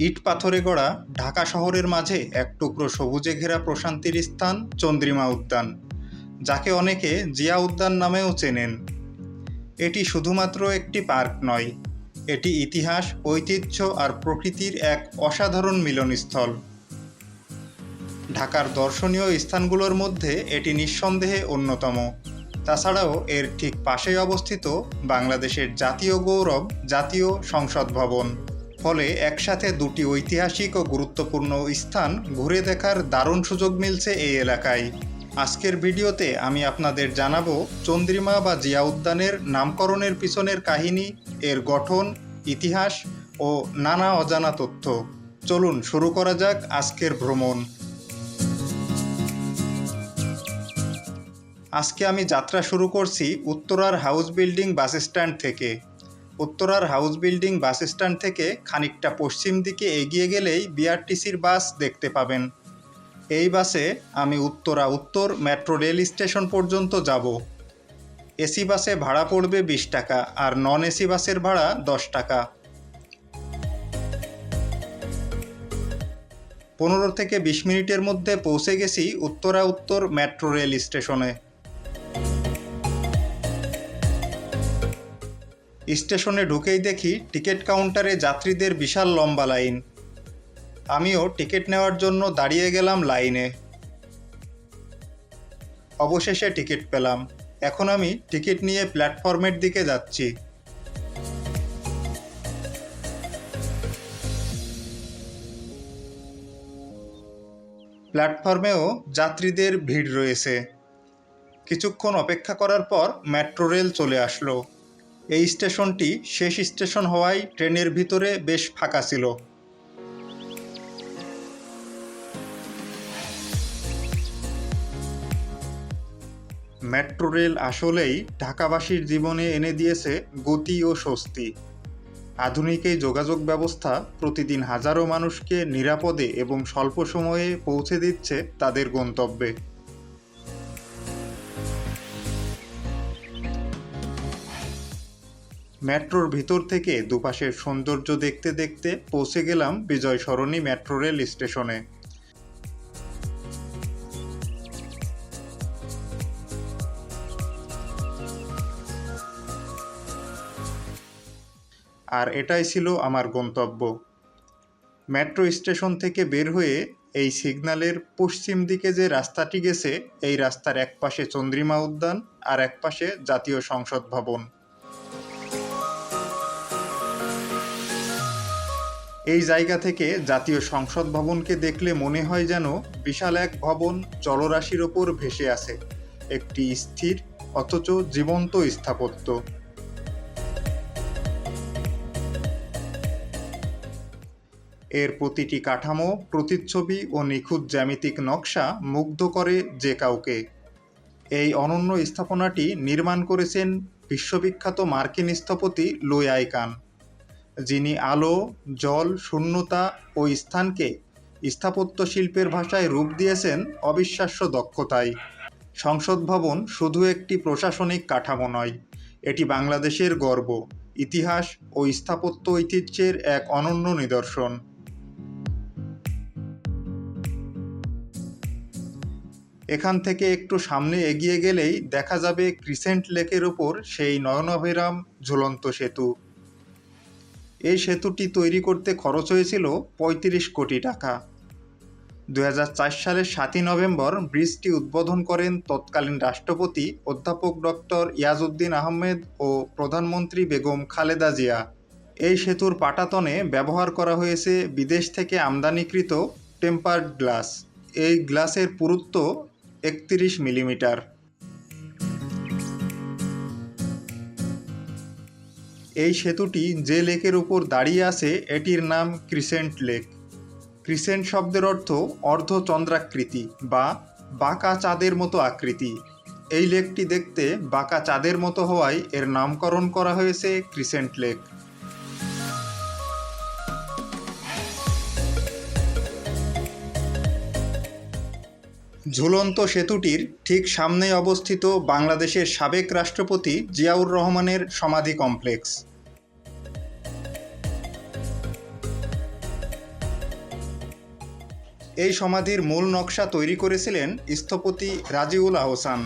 ইট পাথরে গড়া ঢাকা শহরের মাঝে এক টুকরো সবুজে ঘেরা প্রশান্তির স্থান চন্দ্রিমা উদ্যান, যাকে অনেকে জিয়া উদ্যান নামেও চেনেন। এটি শুধুমাত্র একটি পার্ক নয়, এটি ইতিহাস, ঐতিহ্য আর প্রকৃতির এক অসাধারণ মিলনস্থল। ঢাকার দর্শনীয় স্থানগুলোর মধ্যে এটি নিঃসন্দেহে অন্যতম। তাছাড়াও এর ঠিক পাশেই অবস্থিত বাংলাদেশের জাতীয় গৌরব জাতীয় সংসদ ভবন। ফলে একসাথে দুটি ঐতিহাসিক ও গুরুত্বপূর্ণ স্থান ঘুরে দেখার দারুণ সুযোগ মিলছে এই এলাকায়। আজকের ভিডিওতে আমি আপনাদের জানাব চন্দ্রিমা বা জিয়া উদ্যানের নামকরণের পিছনের কাহিনী, এর গঠন, ইতিহাস ও নানা অজানা তথ্য। চলুন শুরু করা যাক আজকের ভ্রমণ। আজকে আমি যাত্রা শুরু করছি উত্তরার হাউস বিল্ডিং বাস স্ট্যান্ড থেকে। উত্তরার হাউস বিল্ডিং বাস স্ট্যান্ড থেকে খানিকটা পশ্চিম দিকে এগিয়ে গেলেই বিআরটিসির বাস দেখতে পাবেন। এই বাসে আমি উত্তরা উত্তর মেট্রো রেল স্টেশন পর্যন্ত যাব। এসি বাসে ভাড়া পড়বে বিশ টাকা আর নন এসি বাসের ভাড়া দশ টাকা। পনেরো থেকে বিশ মিনিটের মধ্যে পৌঁছে গেছি উত্তরা উত্তর মেট্রো রেল স্টেশনে। স্টেশনে ঢুকেই দেখি টিকিট কাউন্টারে যাত্রীদের বিশাল লম্বা লাইন। আমিও টিকিট নেওয়ার জন্য দাঁড়িয়ে গেলাম লাইনে। অবশেষে টিকিট পেলাম। এখন আমি টিকিট নিয়ে প্ল্যাটফর্মের দিকে যাচ্ছি। প্ল্যাটফর্মেও যাত্রীদের ভিড় রয়েছে। কিছুক্ষণ অপেক্ষা করার পর মেট্রো রেল চলে আসলো। এই স্টেশনটি শেষ স্টেশন হওয়ায় ট্রেনের ভিতরে বেশ ফাঁকা ছিল। মেট্রো রেল আসলেই ঢাকাবাসীর জীবনে এনে দিয়েছে গতি ও স্বস্তি। আধুনিক এই যোগাযোগ ব্যবস্থা প্রতিদিন হাজারো মানুষকে নিরাপদে এবং স্বল্প সময়ে পৌঁছে দিচ্ছে তাদের গন্তব্যে। মেট্রোর ভিতর থেকে দুপাশের সৌন্দর্য দেখতে দেখতে পৌঁছে গেলাম বিজয় সরণি মেট্রো রেল স্টেশনে। আর এটাই ছিল আমার গন্তব্য। মেট্রো স্টেশন থেকে বের হয়ে এই সিগন্যালের পশ্চিম দিকে যে রাস্তাটি গেছে, এই রাস্তার এক পাশে চন্দ্রিমা উদ্যান আর এক পাশে জাতীয় সংসদ ভবন। এই জায়গা থেকে জাতীয় সংসদ ভবনকে দেখলে মনে হয় যেন বিশাল এক ভবন জলরাশির ওপর ভেসে আছে একটি স্থির, অথচ জীবন্ত স্থাপত্য। এর প্রতিটি কাঠামো, প্রতিচ্ছবি ও নিখুঁত জ্যামিতিক নকশা মুগ্ধ করে যে কাউকে। এই অনন্য স্থাপনাটি নির্মাণ করেছেন বিশ্ববিখ্যাত মার্কিন স্থপতি লুই আইকান। যিনি আলো, জল, শূন্যতা ও স্থানকে স্থাপত্য শিল্পের ভাষায় রূপ দিয়েছেন অবিশ্বাস্য দক্ষতায়। সংসদ ভবন শুধু একটি প্রশাসনিক কাঠামো নয়, এটি বাংলাদেশের গর্ব, ইতিহাস ও স্থাপত্য ঐতিহ্যের এক অনন্য নিদর্শন। এখান থেকে একটু সামনে এগিয়ে গেলেই দেখা যাবে ক্রিসেন্ট লেকের ওপর সেই নয়নাভিরাম ঝুলন্ত সেতু। এই সেতুটি তৈরি করতে খরচ হয়েছিল পঁয়ত্রিশ কোটি টাকা। দু হাজার চার সালের সাতই নভেম্বর ব্রিজটি উদ্বোধন করেন তৎকালীন রাষ্ট্রপতি অধ্যাপক ডক্টর ইয়াজউদ্দিন আহমেদ ও প্রধানমন্ত্রী বেগম খালেদা জিয়া। এই সেতুর পাটাতনে ব্যবহার করা হয়েছে বিদেশ থেকে আমদানিকৃত টেম্পার্ড গ্লাস। এই গ্লাসের পুরুত্ব একত্রিশ মিলিমিটার। এই সেতুটি যে লেকের উপর দাঁড়িয়ে আছে, এটির নাম ক্রিসেন্ট লেক। ক্রিসেন্ট শব্দের অর্থ অর্ধচন্দ্রাকৃতি বা বাঁকা চাঁদের মতো আকৃতি। এই লেকটি দেখতে বাঁকা চাঁদের মতো হওয়ায় এর নামকরণ করা হয়েছে ক্রিসেন্ট লেক। ঝুলন্ত সেতুটির ঠিক সামনেই অবস্থিত বাংলাদেশের সাবেক রাষ্ট্রপতি জিয়াউর রহমানের সমাধি কমপ্লেক্স। এই সমাধির মূল নকশা তৈরি করেছিলেন স্থপতি রাজিউল আহসান,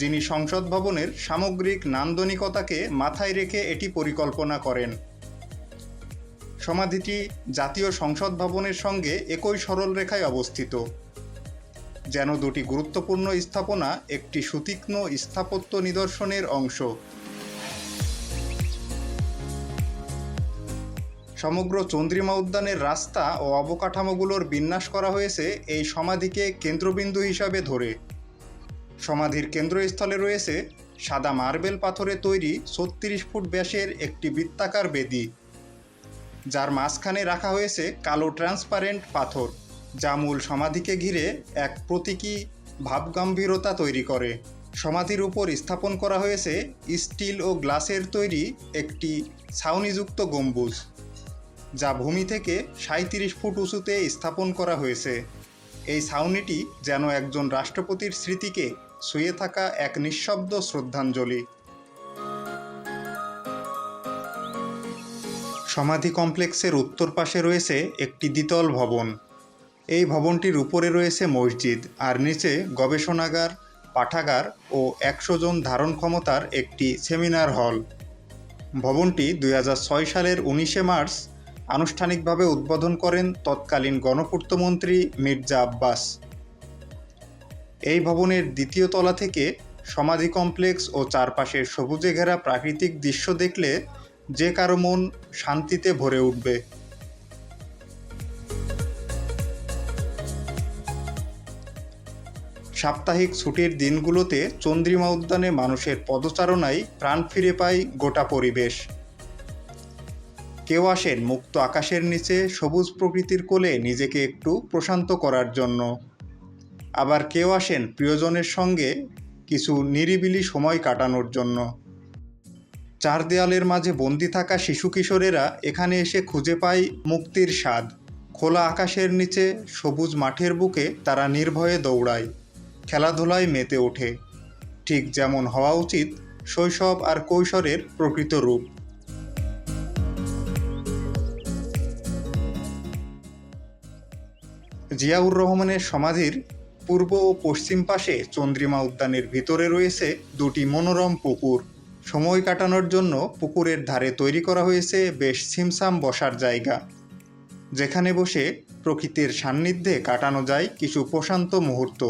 যিনি সংসদ ভবনের সামগ্রিক নান্দনিকতাকে মাথায় রেখে এটি পরিকল্পনা করেন। সমাধিটি জাতীয় সংসদ ভবনের সঙ্গে একই সরল রেখায় অবস্থিত। যেন দুটি গুরুত্বপূর্ণ স্থাপনা একটি সুতীক্ষ্ণ স্থাপত্য নিদর্শনের অংশ। সমগ্র চন্দ্রিমা উদ্যানের রাস্তা ও অবকাঠামোগুলোর বিন্যাস করা হয়েছে এই সমাধিকে কেন্দ্রবিন্দু হিসাবে ধরে। সমাধির কেন্দ্রস্থলে রয়েছে সাদা মার্বেল পাথরে তৈরি ছত্রিশ ফুট ব্যাসের একটি বৃত্তাকার বেদি, যার মাঝখানে রাখা হয়েছে কালো ট্রান্সপারেন্ট পাথর। যা মূল সমাধিকে ঘিরে এক প্রতীকী ভাবগম্ভীরতা তৈরি করে। সমাধির উপর স্থাপন করা হয়েছে স্টিল ও গ্লাসের তৈরি একটি ছাউনিযুক্ত গম্বুজ, যা ভূমি থেকে সাঁত্রিশ ফুট উঁচুতে স্থাপন করা হয়েছে। এই ছাউনিটি যেন একজন রাষ্ট্রপতির স্মৃতিকে শুয়ে থাকা এক নিঃশব্দ শ্রদ্ধাঞ্জলি। সমাধি কমপ্লেক্সের উত্তর পাশে রয়েছে একটি দ্বিতল ভবন। এই ভবনটির উপরে রয়েছে মসজিদ, আর নিচে গবেষণাগার, পাঠাগার ও একশো জন ধারণ ক্ষমতার একটি সেমিনার হল। ভবনটি দু হাজার ছয় সালের উনিশে মার্চ আনুষ্ঠানিকভাবে উদ্বোধন করেন তৎকালীন গণপূর্তমন্ত্রী মির্জা আব্বাস। এই ভবনের দ্বিতীয় তলা থেকে সমাধি কমপ্লেক্স ও চারপাশের সবুজে ঘেরা প্রাকৃতিক দৃশ্য দেখলে যে কারও মন শান্তিতে ভরে উঠবে। সাপ্তাহিক ছুটির দিনগুলোতে চন্দ্রিমা উদ্যানে মানুষের পদচারণায় প্রাণ ফিরে পায় গোটা পরিবেশ। কেউ আসেন মুক্ত আকাশের নিচে সবুজ প্রকৃতির কোলে নিজেকে একটু প্রশান্ত করার জন্য। আবার কেউ আসেন প্রিয়জনের সঙ্গে কিছু নিরিবিলি সময় কাটানোর জন্য। চার দেয়ালের মাঝে বন্দি থাকা শিশু কিশোরেরা এখানে এসে খুঁজে পায় মুক্তির স্বাদ। খোলা আকাশের নিচে সবুজ মাঠের বুকে তারা নির্ভয়ে দৌড়ায়। খেলাধুলায় মেতে ওঠে। ঠিক যেমন হওয়া উচিত শৈশব আর কৈশোরের প্রকৃত রূপ। জিয়াউর রহমানের সমাধির পূর্ব ও পশ্চিম পাশে চন্দ্রিমা উদ্যানের ভিতরে রয়েছে দুটি মনোরম পুকুর। সময় কাটানোর জন্য পুকুরের ধারে তৈরি করা হয়েছে বেশ ছিমছাম বসার জায়গা। যেখানে বসে প্রকৃতির সান্নিধ্যে কাটানো যায় কিছু প্রশান্ত মুহূর্ত।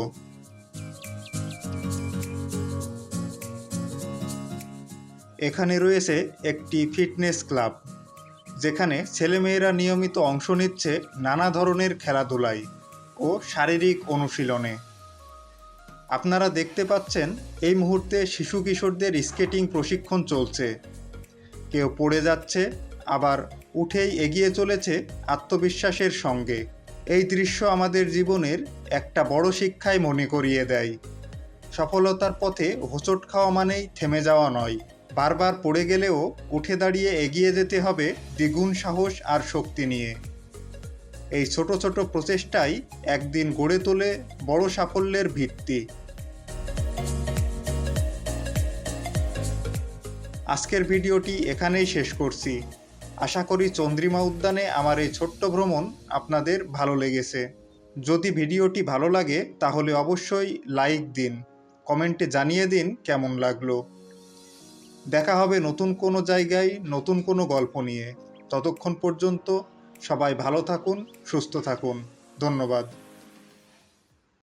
এখানে রয়েছে একটি ফিটনেস ক্লাব, যেখানে ছেলেমেয়েরা নিয়মিত অংশ নিচ্ছে নানা ধরনের খেলাধুলায় ও শারীরিক অনুশীলনে। আপনারা দেখতে পাচ্ছেন, এই মুহূর্তে শিশু কিশোরদের স্কেটিং প্রশিক্ষণ চলছে। কেউ পড়ে যাচ্ছে, আবার উঠেই এগিয়ে চলেছে আত্মবিশ্বাসের সঙ্গে। এই দৃশ্য আমাদের জীবনের একটা বড় শিক্ষায় মনে করিয়ে দেয়। সফলতার পথে হোঁচট খাওয়া মানেই থেমে যাওয়া নয়। বারবার পড়ে গেলেও উঠে দাঁড়িয়ে এগিয়ে যেতে হবে দ্বিগুণ সাহস আর শক্তি নিয়ে। এই ছোট ছোট প্রচেষ্টাই একদিন গড়ে তোলে বড় সাফল্যের ভিত্তি। আজকের ভিডিওটি এখানেই শেষ করছি। আশা করি চন্দ্রিমা উদ্যানে আমার এই ছোট্ট ভ্রমণ আপনাদের ভালো লেগেছে। যদি ভিডিওটি ভালো লাগে তাহলে অবশ্যই লাইক দিন, কমেন্টে জানিয়ে দিন কেমন লাগল। দেখা হবে নতুন কোনো জায়গায়, নতুন কোনো গল্প নিয়ে। ততক্ষণ পর্যন্ত সবাই ভালো থাকুন, সুস্থ থাকুন। ধন্যবাদ।